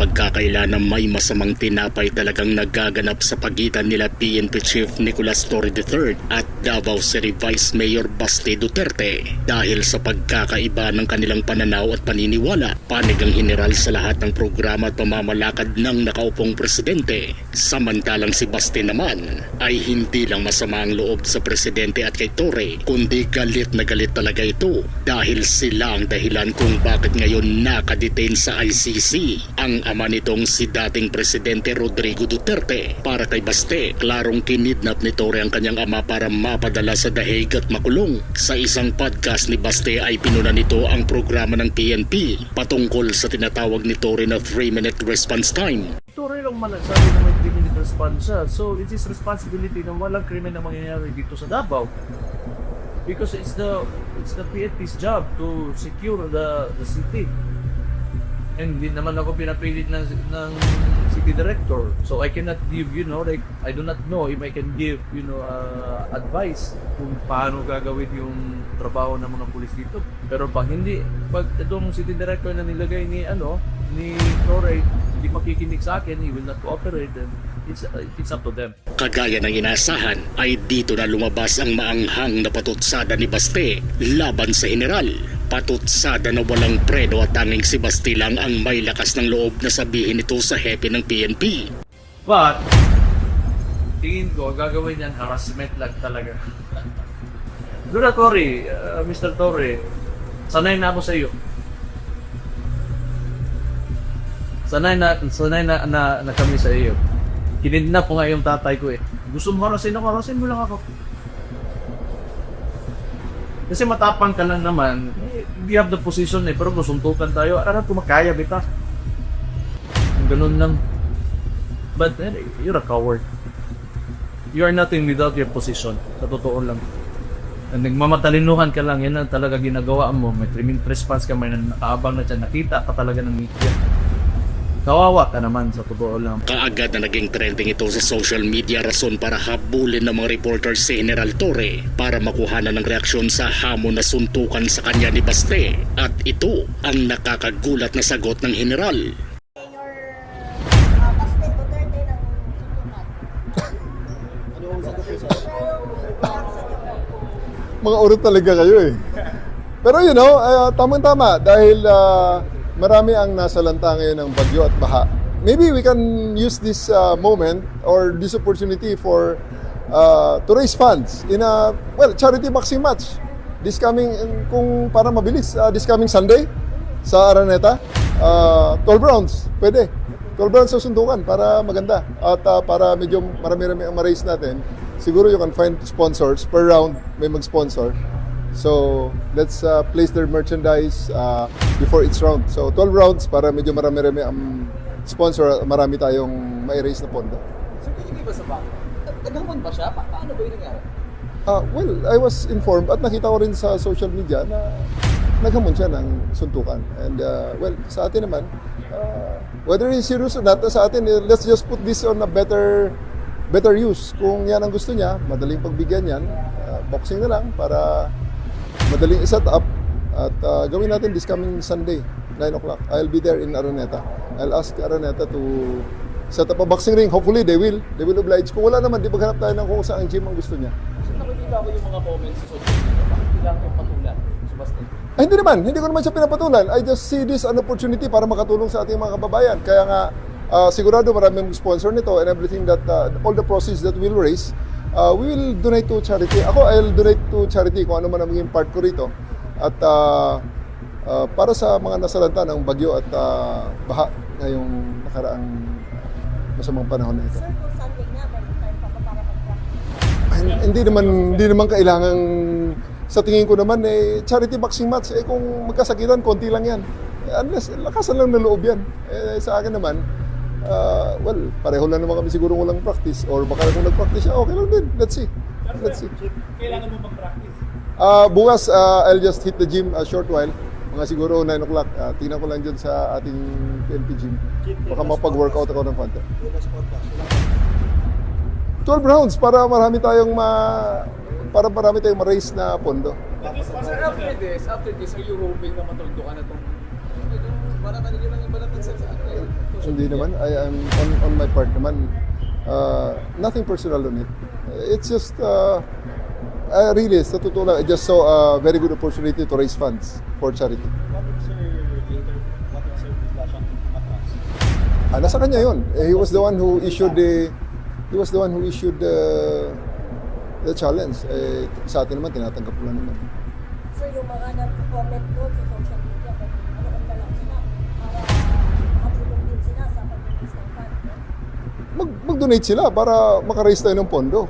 Pagkakaila na may masamang tinapay talagang nagaganap sa pagitan nila PNP Chief Nicolas Torre III at Davao City Vice Mayor Baste Duterte dahil sa pagkakaiba ng kanilang pananaw at paniniwala panig ang general sa lahat ng programa at pamamalakad ng nakaupong presidente. Samantalang si Baste naman ay hindi lang masama ang loob sa presidente at kay Torre kundi galit na galit talaga ito dahil sila ang dahilan kung bakit ngayon nakadetain sa ICC ang ama nitong si dating presidente Rodrigo Duterte para kay Baste klarong kinidnap ni Torre ang kanyang ama para mapadala sa dahig at makulong sa isang podcast ni Baste ay pinuna nito ang programa ng PNP patungkol sa tinatawag ni Torre na 3 minute response time Tuloy lang man sabi na may criminal response siya. So it is responsibility ng walang krimen na mangyayari dito sa Davao. Because it's the it's the PNP's job to secure the the city. And hindi naman ako pinapilit ng, ng city director. So I cannot give, you know, like, I do not know if I can give, you know, uh, advice kung paano gagawin yung trabaho ng mga pulis dito. Pero pag hindi, pag itong city director na nilagay ni, ano, ni Torre, hindi makikinig sa akin, he will not cooperate, then it's, uh, it's up to them. Kagaya ng inaasahan ay dito na lumabas ang maanghang na patutsada ni Baste laban sa general. Patutsada na walang predo at tanging si Baste lang ang may lakas ng loob na sabihin ito sa hepe ng PNP. But, tingin ko, gagawin yan, harassment lang talaga. Dura Torre, uh, Mr. Torre, sanay na ako sa iyo. Sanay na, sanay na, na, na kami sa iyo. Kinidnap ko nga yung tatay ko eh. Gusto mo harasin ako, harasin mo lang ako. Kasi matapang ka lang naman, eh, we have the position eh, pero kung suntukan tayo, ararap ko makaya, bita. Ganun lang. But eh, you're a coward. You are nothing without your position. Sa totoo lang. And nagmamatalinuhan ka lang, yan ang talaga ginagawa mo. May criminal response ka, may nakaabang na dyan. Nakita ka talaga ng media. Kawawa ka naman, sa totoo lang. Kaagad na naging trending ito sa social media rason para habulin ng mga reporters si General Torre para makuhanan ng reaksyon sa hamon na suntukan sa kanya ni Baste. At ito ang nakakagulat na sagot ng general. Mga urot talaga kayo eh. Pero you know, uh, tamang-tama dahil uh, marami ang nasalanta ngayon ng bagyo at baha. Maybe we can use this uh, moment or this opportunity for uh, to raise funds in a well charity boxing match this coming kung para mabilis uh, this coming Sunday sa Araneta. Uh, 12 rounds pwede. 12 rounds sa sundukan para maganda at uh, para medyo marami-rami ang ma-raise natin. Siguro you can find sponsors per round may mag-sponsor so let's uh, place their merchandise uh, before each round so 12 rounds para medyo marami-rami ang sponsor at marami tayong mai-raise na pondo So, hindi ba sa back? Naghamon ba siya? Pa- paano ba yung nangyari? Ah, well, I was informed at nakita ko rin sa social media na naghamon siya ng suntukan. And uh, well, sa atin naman, uh, whether he's serious or not, sa atin, eh, let's just put this on a better better use. Kung yan ang gusto niya, madaling pagbigyan yan, uh, boxing na lang para madaling iset up at uh, gawin natin this coming Sunday, 9 o'clock. I'll be there in Araneta. I'll ask Araneta to set up a boxing ring. Hopefully, they will. They will oblige. Kung wala naman, di maghanap tayo ng kung saan gym ang gusto niya. So, nakikita ko yung mga comments sa social media. Bakit kailangan yung patulan? So, basta. Ay, hindi naman. Hindi ko naman siya pinapatulan. I just see this an opportunity para makatulong sa ating mga kababayan. Kaya nga, ah, sigurado maraming sponsor nito and everything that, uh, all the proceeds that we'll raise, uh, we will donate to charity. Ako, I'll donate to charity kung ano man ang maging part ko rito. At ah, ah, para sa mga nasalanta ng bagyo at ah, baha ngayong nakaraang masamang panahon na ito. Sir, kung Sunday nga, pa para hindi naman hindi naman kailangan sa tingin ko naman eh charity boxing match eh kung magkasakitan konti lang yan Eh, unless lakasan lang ng loob yan eh, sa akin naman ah, well pareho lang naman kami siguro walang practice or baka kung nag-practice siya okay lang din let's see let's see Kailangan mo mag-practice. Ah, bukas ah, I'll just hit the gym a short while mga siguro 9 o'clock. Ah, tingnan ko lang dyan sa ating PNP gym. Baka mapag-workout ako ng konti. 12 rounds para marami tayong ma para marami tayong ma-raise na pondo. Sir, after this, after this, are you hoping na matuldo ka na itong parang kanina lang yung balatan sa sa ano. Hindi naman. I am on, on my part naman. Uh, nothing personal on it. It's just uh, uh, really, sa totoo lang, I just saw a very good opportunity to raise funds for charity. What if Sir Gator, what if Sir bigla siyang matras? Ah, nasa kanya yun. Eh, He was the one who issued the he was the one who issued the the challenge. Eh, sa atin naman, tinatanggap ko lang naman. So yung mga nag-comment doon sa social media, Mag, mag-donate sila para makaraise tayo ng pondo.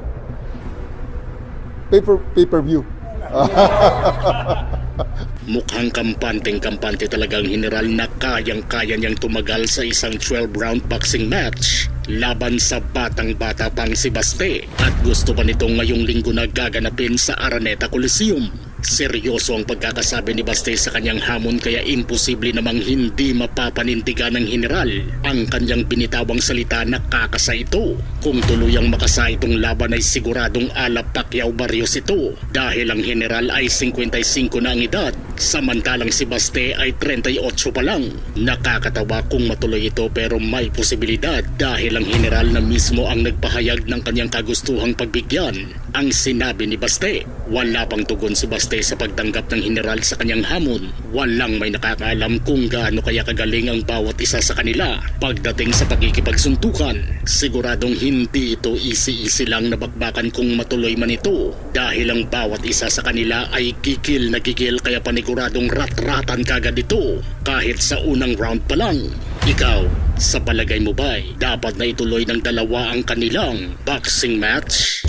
Pay per, pay per view. Mukhang kampanteng-kampante talagang general na kayang-kaya niyang tumagal sa isang 12-round boxing match laban sa batang-bata pang si Baste at gusto pa nito ngayong linggo na gaganapin sa Araneta Coliseum. Seryoso ang pagkakasabi ni Baste sa kanyang hamon kaya imposible namang hindi mapapanintigan ng general ang kanyang binitawang salita na kakasa ito. Kung tuluyang makasa itong laban ay siguradong alap Pacquiao Barrios ito dahil ang general ay 55 na ang edad samantalang si Baste ay 38 pa lang. Nakakatawa kung matuloy ito pero may posibilidad dahil ang general na mismo ang nagpahayag ng kanyang kagustuhang pagbigyan. Ang sinabi ni Baste, wala pang tugon si Baste sa pagtanggap ng general sa kanyang hamon. Walang may nakakaalam kung gaano kaya kagaling ang bawat isa sa kanila pagdating sa pagkikipagsuntukan. Siguradong hindi ito easy-easy lang nabakbakan kung matuloy man ito dahil ang bawat isa sa kanila ay kikil na kikil kaya paniguradong rat-ratan kagad ito kahit sa unang round pa lang. Ikaw, sa palagay mo ba'y dapat na ituloy ng dalawa ang kanilang boxing match?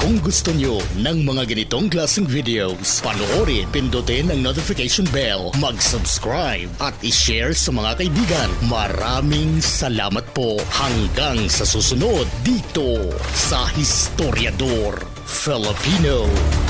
Kung gusto nyo ng mga ganitong klaseng videos, panoorin, pindutin ang notification bell, mag-subscribe at i-share sa mga kaibigan. Maraming salamat po hanggang sa susunod dito sa Historiador Filipino.